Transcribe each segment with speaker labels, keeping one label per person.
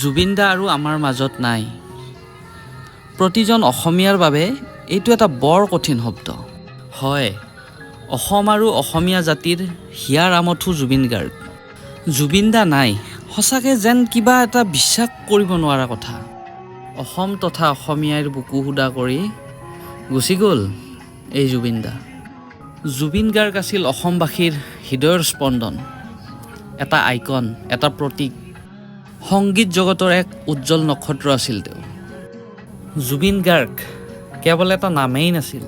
Speaker 1: জুবিন দা আৰু আমাৰ মাজত নাই। প্ৰতিজন অসমীয়াৰ বাবে এইটো এটা বৰ কঠিন শব্দ। হয় অসম আৰু অসমীয়া জাতিৰ হিয়াৰ আমঠু জুবিন গাৰ্গ। জুবিন দা নাই সঁচাকৈ যেন কিবা এটা বিশ্বাস কৰিব নোৱাৰা কথা। অসম তথা অসমীয়াৰ বুকু সুদা কৰি গুচি গ'ল এই জুবিন দা জুবিন গাৰ্গ আছিল অসমবাসীৰ হৃদয়ৰ স্পন্দন। এটা আইকন এটা প্ৰতীক সংগীত জগতৰ এক উজ্জ্বল নক্ষত্ৰ আছিল তেওঁ। জুবিন গাৰ্গ কেৱল এটা নামেই নাছিল।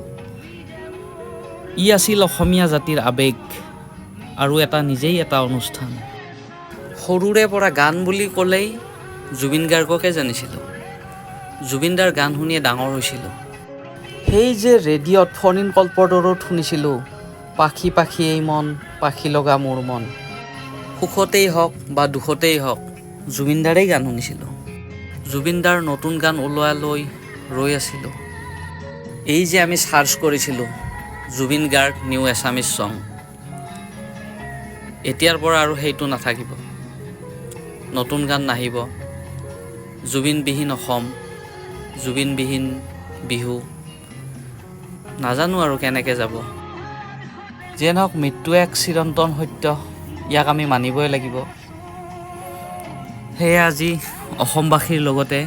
Speaker 1: ই আছিল অসমীয়া জাতিৰ আৱেগ আৰু এটা নিজেই এটা অনুষ্ঠান। সৰুৰে পৰা গান বুলি ক'লেই জুবিন গাৰ্গকে জানিছিলোঁ। জুবিনদাৰ গান শুনিয়ে ডাঙৰ হৈছিলোঁ। সেই যে ৰেডিঅ'ত ফোন ইন কল্পৰ দৰত শুনিছিলোঁ, পাখি পাখি এই মন, পাখি লগা মোৰ মন। সুখতেই হওক বা দুখতেই হওক জুবিনদাৰেই গান শুনিছিলোঁ। জুবিনদাৰ নতুন গান ওলোৱালৈ ৰৈ আছিলোঁ। এই যে আমি চাৰ্চ কৰিছিলোঁ জুবিন গাৰ্গ নিউ এছামিজ ছং। এতিয়াৰ পৰা আৰু সেইটো নাথাকিব। নতুন গান নাহিব। জুবিনবিহীন অসম জুবিনবিহীন বিহু। নাজানো আৰু কেনেকৈ যাব। যিয়ে নহওক মৃত্যু এক চিৰন্তন সত্য ইয়াক আমি মানিবই লাগিব। সেয়ে আজি অসমবাসীৰ লগতে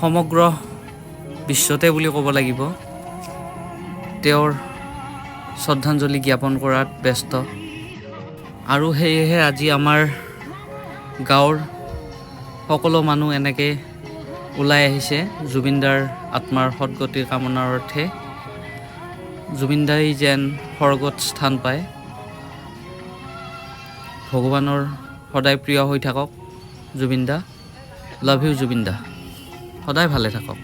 Speaker 1: সমগ্ৰ বিশ্বতে বুলি ক'ব লাগিব। তেওঁৰ শ্ৰদ্ধাঞ্জলি জ্ঞাপন কৰাত ব্যস্ত। আৰু সেয়েহে আজি আমাৰ গাঁৱৰ সকলো মানুহ এনেকৈ ওলাই আহিছে। জুবিনদাৰ আত্মাৰ সদগতিৰ কামনাৰ অৰ্থে জুবিনদাই যেন স্বৰ্গত স্থান পায়। ভগৱানৰ সদায় প্ৰিয় হৈ থাকক। জুবিনদা লাভ ইউ জুবিনদা। সদায় ভালে থাকক।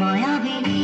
Speaker 2: মায়াবিনী